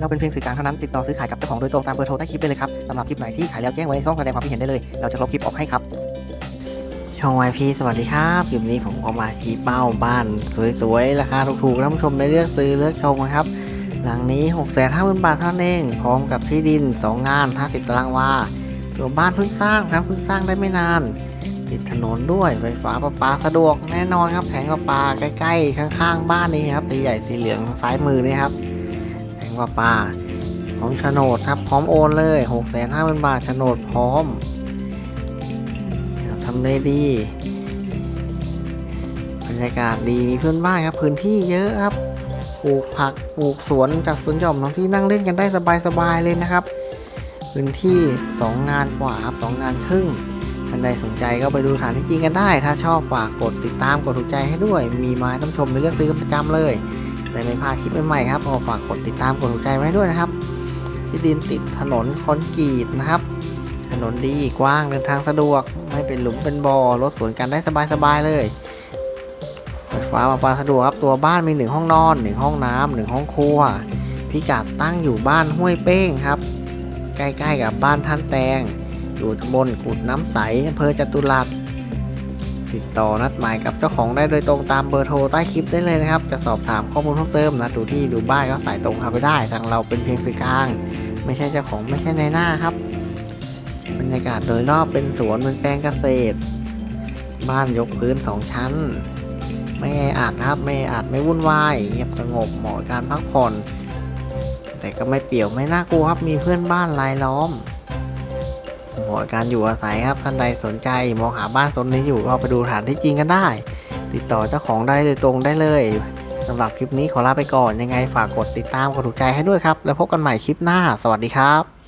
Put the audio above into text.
เราเป็นเพียงสื่อกลางเท่านั้นติดต่อซื้อขายกับเจ้าของโดยตรงตามเบอร์โทรใต้คลิปได้เลยครับสำหรับคลิปไหนที่ขายแล้วแจ้งไว้ในช่องแสดงความคิดเห็นได้เลยเราจะลบคลิปออกให้ครับช่องวายพีสวัสดีครับคลิปนี้ผมก็มาชี้เป้าบ้านสวยๆราคาถูกๆท่านผู้ชมได้เลือกซื้อเลือกชมนะครับหลังนี้ 6 5 0 0 0 0 บาทเท่านั้นเอง พร้อมกับที่ดิน 2 งาน 50 ตารางวาตัวบ้านเพิ่งสร้างครับ เพิ่งสร้างได้ไม่นาน ติดถนนด้วย ไฟฟ้าประปาสะดวกแน่นอนครับ แผงประปาใกล้ๆ ข้างๆ บ้านนี้ครับสีใหญ่สีเหลืองซ้ายมือนี่ครับ ประปาพร้อมโฉนดครับพร้อมโอนเลย6 5 0 0 0 0บาทโฉนดพร้อมทำได้ดีบรรยากาศดีมีเพื่อนบ้านครับพื้นที่เยอะครับปลูกผักปลูกสวนจากสวนหย่อมน้องที่นั่งเล่นกันได้สบายๆเลยนะครับ พื้นที่ 2 งานกว่าครับสองงานครึ่งท่านใดสนใจก็ไปดูสถานที่จริงกันได้ ถ้าชอบฝากกดติดตามกดถูกใจให้ด้วย มีไม้ต้องชมในเลือกซื้อประจำเลย แต่ไม่พลาดคลิปใหม่ๆครับก็ฝากกดติดตามกดถูกใจไว้ด้วยนะครับ ที่ดินติดถนนคอนกรีตนะครับ ถนนดีกว้างเดินทางสะดวก ไม่เป็นหลุมเป็นบ่อรถสวนกันได้สบายๆเลยไฟฟ้าประปาสะดวกครับตัวบ้านมีหนึ่งห้องนอนหนึ่งห้องน้ำหนึ่งห้องครัวพิกัดตั้งอยู่บ้านห้วยเป้งครับ ใกล้ๆกับบ้านท่านแตง อยู่ตำบลกุดน้ำใสอำเภอจตุรัส ติดต่อนัดหมายกับเจ้าของได้โดยตรงตามเบอร์โทรใต้คลิปได้เลยนะครับ จะสอบถามข้อมูลเพิ่มเติมนะดูที่ดูบ้านก็สายตรงเข้าไปได้ ทางเราเป็นเพียงสื่อกลาง ไม่ใช่เจ้าของไม่ใช่ในหน้าครับ บรรยากาศโดยรอบเป็นสวนเป็นแปลงเกษตร บ้านยกพื้นสองชั้น ไม่แออัดครับไม่แออัดไม่วุ่นวายเงียบสงบเหมาะการพักผ่อน แต่ก็ไม่เปี่ยวไม่น่ากลัวครับมีเพื่อนบ้านรายล้อม หมาะกับการอยู่อาศัยครับท่านใดสนใจมองหาบ้านโซนนี้อยู่ก็ไปดูฐานที่จริงกันได้ ติดต่อเจ้าของได้โดยตรงได้เลยสำหรับคลิปนี้ขอลาไปก่อนยังไงฝากกดติดตามกดถูกใจให้ด้วยครับ แล้วพบกันใหม่คลิปหน้า สวัสดีครับ